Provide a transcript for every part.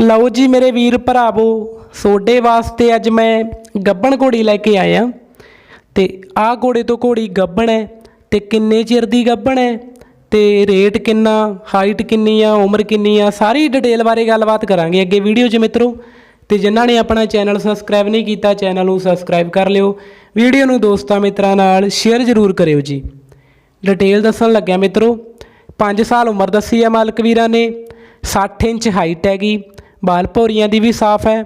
ਲਓ ਜੀ ਮੇਰੇ ਵੀਰ ਭਰਾਵੋ ਸੋਡੇ ਵਾਸਤੇ ਅੱਜ ਮੈਂ ਗੱਬਣ ਘੋੜੀ ਲੈ ਕੇ ਆਇਆ। ਤੇ ਆਹ ਘੋੜੇ ਤੋਂ ਘੋੜੀ ਗੱਬਣ ਹੈ, ਤੇ ਕਿੰਨੇ ਚਿਰ ਦੀ ਗੱਬਣ ਹੈ, ਤੇ ਰੇਟ ਕਿੰਨਾ, ਹਾਈਟ ਕਿੰਨੀ ਆ, ਉਮਰ ਕਿੰਨੀ ਆ, ਸਾਰੀ ਡਿਟੇਲ ਬਾਰੇ ਗੱਲਬਾਤ ਕਰਾਂਗੇ ਅੱਗੇ ਵੀਡੀਓ 'ਚ ਮਿੱਤਰੋ। ਤੇ ਜਿਨ੍ਹਾਂ ਨੇ ਆਪਣਾ ਚੈਨਲ ਸਬਸਕ੍ਰਾਈਬ ਨਹੀਂ ਕੀਤਾ, ਚੈਨਲ ਨੂੰ ਸਬਸਕ੍ਰਾਈਬ ਕਰ ਲਿਓ। ਵੀਡੀਓ ਨੂੰ ਦੋਸਤਾਂ ਮਿੱਤਰਾਂ ਨਾਲ ਸ਼ੇਅਰ ਜ਼ਰੂਰ ਕਰਿਓ ਜੀ। ਡਿਟੇਲ ਦੱਸਣ ਲੱਗਿਆ ਮਿੱਤਰੋ 5 ਸਾਲ ਉਮਰ ਦੱਸੀ ਆ ਮਾਲਕ ਵੀਰਾਂ ਨੇ 60 ਇੰਚ ਹਾਈਟ ਹੈਗੀ ਬਾਲ ਭੌਰੀਆਂ ਦੀ ਵੀ ਸਾਫ਼ ਹੈ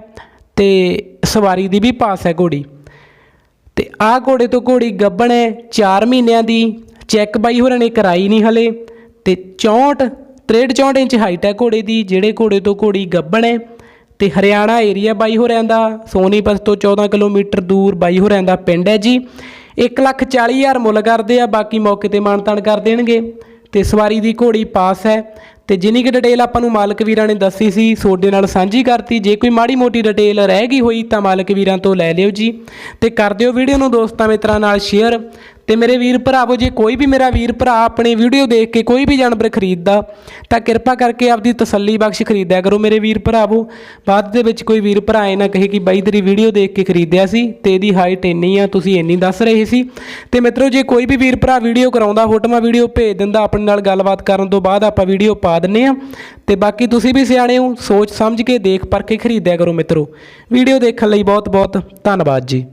ਤੇ ਸਵਾਰੀ ਦੀ ਵੀ ਪਾਸ ਹੈ ਘੋੜੀ। ਤੇ ਆਹ ਘੋੜੇ ਤੋਂ ਘੋੜੀ ਗੱਬਣ ਹੈ 4 ਮਹੀਨਿਆਂ ਦੀ, ਚੈੱਕ ਬਾਈ ਹੋਰਾਂ ਨੇ ਕਰਾਈ ਨਹੀਂ ਹਲੇ, ਤੇ 64 63 64 ਇੰਚ ਹਾਈਟ ਹੈ ਘੋੜੇ ਦੀ, ਜਿਹੜੇ ਘੋੜੇ ਤੋਂ ਘੋੜੀ ਗੱਬਣ ਹੈ। ਤੇ ਹਰਿਆਣਾ ਏਰੀਆ ਬਾਈ ਹੋਰਾਂ ਦਾ, ਸੋਨੀਪਤ ਤੋਂ 14 ਕਿਲੋਮੀਟਰ ਦੂਰ ਬਾਈ ਹੋਰਾਂ ਦਾ ਪਿੰਡ ਹੈ ਜੀ। 140000 ਮੁੱਲ ਕਰਦੇ ਆ, ਬਾਕੀ ਮੌਕੇ ਤੇ ਮਾਨਤਾਨ ਕਰ ਦੇਣਗੇ। ਤੇ ਸਵਾਰੀ ਦੀ ਘੋੜੀ ਪਾਸ ਹੈ। ਤੇ ਜਿੰਨੀ ਕਿ ਡਿਟੇਲ ਆਪਾਂ ਨੂੰ ਮਾਲਕ ਵੀਰਾਂ ਨੇ ਦੱਸੀ ਸੀ ਤੁਹਾਡੇ ਨਾਲ ਸਾਂਝੀ ਕਰਤੀ। ਜੇ ਕੋਈ ਮਾੜੀ ਮੋਟੀ ਡਿਟੇਲ ਰਹਿ ਗਈ ਹੋਈ ਤਾਂ ਮਾਲਕ ਵੀਰਾਂ ਤੋਂ ਲੈ ਲਿਓ ਜੀ। ਤੇ ਕਰ ਦਿਓ ਵੀਡੀਓ ਨੂੰ ਦੋਸਤਾਂ ਮਿੱਤਰਾਂ ਨਾਲ ਸ਼ੇਅਰ ਤੇ ਮੇਰੇ ਵੀਰ ਭਰਾਵੋ, ਜੇ ਕੋਈ ਵੀ ਮੇਰਾ ਵੀਰ ਭਰਾ ਆਪਣੀ ਵੀਡੀਓ ਦੇਖ ਕੇ ਕੋਈ ਵੀ ਜਾਨਵਰ ਖਰੀਦਦਾ, ਤਾਂ ਕਿਰਪਾ ਕਰਕੇ ਆਪਦੀ ਤਸੱਲੀ ਬਖਸ਼ ਖਰੀਦਿਆ ਕਰੋ ਮੇਰੇ ਵੀਰ ਭਰਾਵੋ। ਬਾਅਦ ਦੇ ਵਿੱਚ ਕੋਈ ਵੀਰ ਭਰਾ ਇਹ ਨਾ ਕਹੇ ਕਿ ਬਾਈ ਤੇਰੀ ਵੀਡੀਓ ਦੇਖ ਕੇ ਖਰੀਦਿਆ ਸੀ ਤੇ ਇਹਦੀ ਹਾਈਟ ਇੰਨੀ ਆ, ਤੁਸੀਂ ਇੰਨੀ ਦੱਸ ਰਹੇ ਸੀ। ਤੇ ਮਿੱਤਰੋ, ਜੇ ਕੋਈ ਵੀ ਵੀਰ ਭਰਾ ਵੀਡੀਓ ਕਰਾਉਂਦਾ, ਫੋਟੋਆਂ ਵੀਡੀਓ ਭੇਜ ਦਿੰਦਾ, ਆਪਣੇ ਨਾਲ ਗੱਲਬਾਤ ਕਰਨ ਤੋਂ ਬਾਅਦ ਆਪਾਂ ਵੀਡੀਓ ਪਾ ਦਿੰਨੇ ਆ ਤੇ ਬਾਕੀ ਤੁਸੀਂ ਵੀ ਸਿਆਣੇ ਹੋ, ਸੋਚ ਸਮਝ ਕੇ, ਦੇਖ ਪਰਖ ਕੇ ਖਰੀਦਿਆ ਕਰੋ ਮਿੱਤਰੋ। ਵੀਡੀਓ ਦੇਖਣ ਲਈ ਬਹੁਤ ਬਹੁਤ ਧੰਨਵਾਦ ਜੀ।